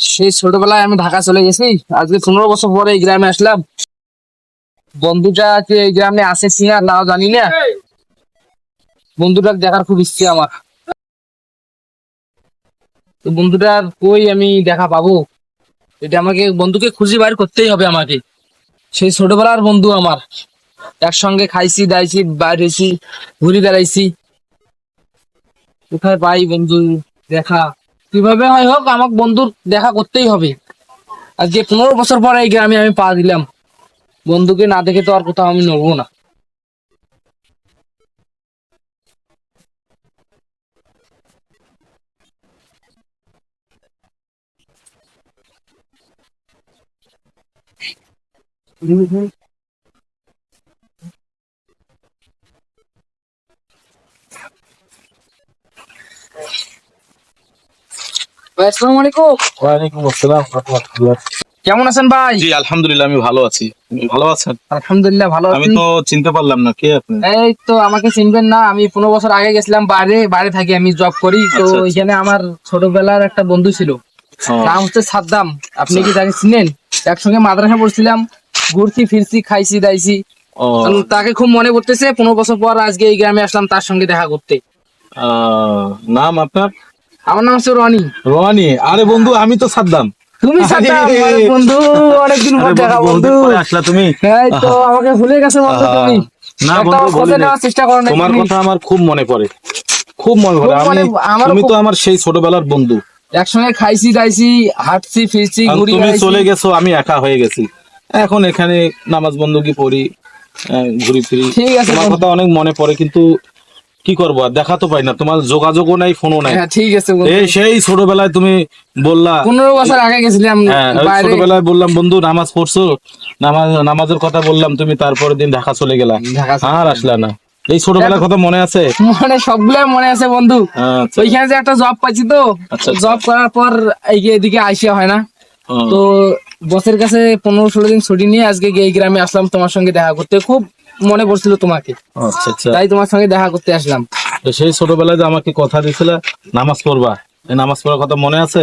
সেই ছোটবেলায় আমি ঢাকা চলে গেছি। আজকে পনেরো বছর পরে এই গ্রামে আসলাম। বন্ধুটা কি এই গ্রামে আছে কিনা নাও জানি না। বন্ধুটাকে দেখার খুব ইচ্ছে আমার। তো বন্ধুটার কই আমি দেখা পাবো? এটা আমাকে, বন্ধুকে খুঁজে বাইর করতেই হবে আমাকে। সেই ছোটবেলার বন্ধু আমার। একসঙ্গে খাইছি, দাইছি বাইর হয়েছি ঘুরে বেড়াইছি। কোথায় পাই বন্ধু? দেখা। কীভাবে হয় হোক আমাকে বন্ধুর দেখা করতেই হবে। আজকে পনেরো বছর পরে এই গ্রামে আমি পা দিলাম। বন্ধুকে না দেখে তো আর কোথাও আমি নড়বো না। ভাই, আসসালামু আলাইকুম। ওয়ালাইকুম আসসালাম রাহমাতুল্লাহ। কেমন আছেন ভাই? জি আলহামদুলিল্লাহ আমি ভালো আছি। ভালো আছেন? আলহামদুলিল্লাহ ভালো আমি তো চিনতে পারলাম না কে আপনি? এই তো আমাকে চিনবেন না আমি পনেরো বছর আগে গেছিলাম বাইরে বাইরে থাকি আমি জব করি। তো আচ্ছা, আচ্ছা। এখানে আমার ছোটবেলার একটা বন্ধু ছিল। নাম হচ্ছে সাদ্দাম। আপনি কি তাকে চিনেন? একসঙ্গে মাদ্রাসা পড়ছিলাম ঘুরছি ফিরছি খাইছি দাইছি। তাকে খুব মনে পড়তেছে পনেরো বছর পর আজকে এই গ্রামে আসলাম তার সঙ্গে দেখা করতে। আহ, নাম আপনার? আমার নাম হচ্ছে রনি। রোহানি আরে বন্ধু আমি তো সাদ্দাম। তুমি বন্ধু অনেকদিন পর দেখা বন্ধু, আসলা তুমি? এই তো আমাকে ভুলে গেছে বন্ধু তুমি। না বন্ধু। চেষ্টা করো তোমার কথা আমার খুব মনে পড়ে। খুব মনে পড়ে। আমি তুমি তো আমার সেই ছোটবেলার বন্ধু। একসঙ্গে খাইছি দাইছি হাঁটছি ফিরছি ঘুরি তুমি চলে গেছো আমি একা হয়ে গেছি। এখন এখানে নামাজ বন্ধুকি পড়ি ঘুরি ফিরি। ঠিক আছে তোমার কথা অনেক মনে পড়ে কিন্তু কি করব? আর দেখা তো পাই না। তোমার যোগাযোগও নাই ফোনও নাই। হ্যাঁ ঠিক আছে এই সেই ছোটবেলায় তুমি বললা পনেরো বছর আগে গেছিলাম হ্যাঁ, ছোটবেলায় বললাম বন্ধু নামাজ পড়ছো? নামাজ নামাজের কথা বললাম তুমি তারপরের দিন ঢাকা চলে গেলা। আর আসলা না। এই ছোটবেলার কথা মনে আছে? মানে সবগুলাই মনে আছে বন্ধু। আচ্ছা, ওইখানে যে একটা জব পাইছি তো আচ্ছা, জব করার পর এই যে এদিকে আইসিয়া হয় না। তো বসের কাছে পনেরো ষোলো দিন ছুটি নিয়ে আজকে এই গ্রামে আসলাম তোমার সঙ্গে দেখা করতে। খুব মনে পড়ছিল তোমাকে। আচ্ছা আচ্ছা। তাই তোমার সঙ্গে দেখা করতে আসলাম। তো সেই ছোটবেলায় যে আমাকে কথা দিয়েছিল নামাজ পড়বা। এই নামাজ পড়ার কথা মনে আছে?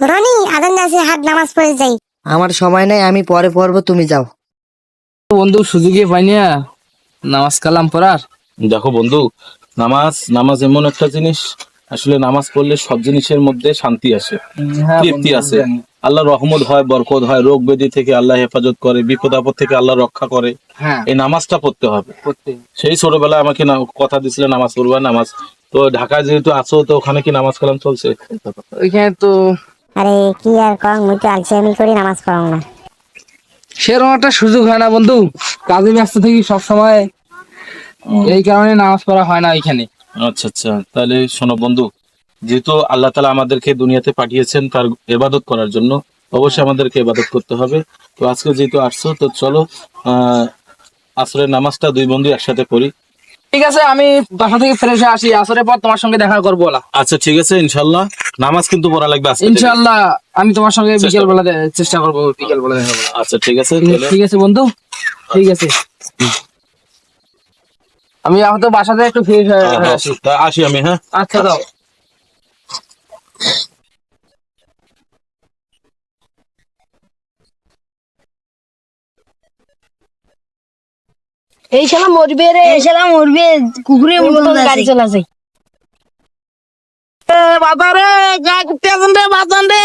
রনি আদান আছে হাত নামাজ পড়ে যাই। আমার সময় নেই আমি পরে পড়ব তুমি যাও। বন্ধু সুযোগই পাইনি না নামাজ কালাম পড়ার। দেখো বন্ধু নামাজ নামাজ এমন একটা জিনিস আসলে নামাজ পড়লে সব জিনিসের মধ্যে শান্তি আসে হ্যাঁ তৃপ্তি বন্ধু, আছে জানি। আল্লাহ রহমত হয় বরকত হয় রোগ ব্যাধি থেকে আল্লাহ হেফাজত করে বিপদ আপদ থেকে আল্লাহ রক্ষা করে। হ্যাঁ। এই নামাজটা পড়তে হবে। সেই ছোটবেলায় আমাকে কথা দিছিলে নামাজ পড়বা নামাজ। তো ঢাকায় যেহেতু আছো তো ওখানে কি নামাজ কালাম চলছে? ওইখানে তো আরে কি আর কম? মুই তো আলসেমি করি নামাজ পড়াও না। সেরকম একটা সুযোগ হয় না বন্ধু। কাজে ব্যস্ত থাকি সব সময় এই কারণে নামাজ পড়া হয় না ওইখানে। আচ্ছা আচ্ছা। তাহলে শোনো বন্ধু যেহেতু আল্লাহ তালা আমাদেরকে দুনিয়াতে পাঠিয়েছেন তার এবাদত করার জন্য অবশ্যই আমাদেরকে এবাদত করতে হবে। তো আজকে যেহেতু আসছো তো চলো আসরের নামাজটা দুই বন্ধু একসাথে করি ঠিক আছে আমি বাসা থেকে ফ্রেশ হয়ে আসি। আসরের পর তোমার সঙ্গে দেখা করব আচ্ছা ঠিক আছে ইনশাল্লাহ নামাজ কিন্তু পড়া লাগবে ইনশাল্লাহ আমি তোমার সঙ্গে বিকেল বেলা চেষ্টা করব বিকেল বেলা দেখা। আচ্ছা ঠিক আছে ঠিক আছে বন্ধু ঠিক আছে। আমি হয়তো বাসাতে একটু ফ্রেশ হয়ে হয়ে আসি। তা আসি আমি হ্যাঁ। আচ্ছা দাও এই শালা মরবে রে এই শালা মরবে কুকুরের মতো গাড়ি চালাছে। বাজারে যা করতে আসেন রে বাজান রে।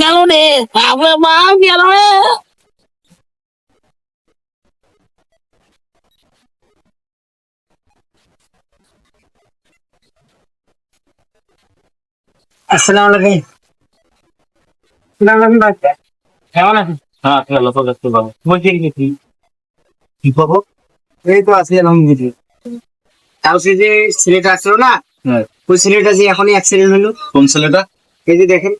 গেল রে বাপরে বাপ গেল রে। আসসালামু আলাইকুম। কেমন আছেন হ্যাঁ একটু ভালো। কি কি পাবো এই তো আছি আলহামদুলিল্লাহ। তাও সে যে ছেলেটা আসলো না হ্যাঁ। ওই ছেলেটা যে এখনই অ্যাক্সিডেন্ট হলো। কোন ছেলেটা এই যে দেখেন।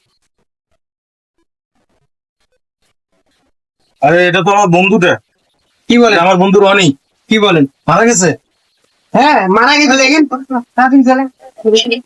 আরে এটা তো আমার বন্ধুটা কি বলেন? আমার বন্ধু রনি কি বলেন? মারা গেছে? হ্যাঁ মারা গেছে দেখেন। তাড়াতাড়ি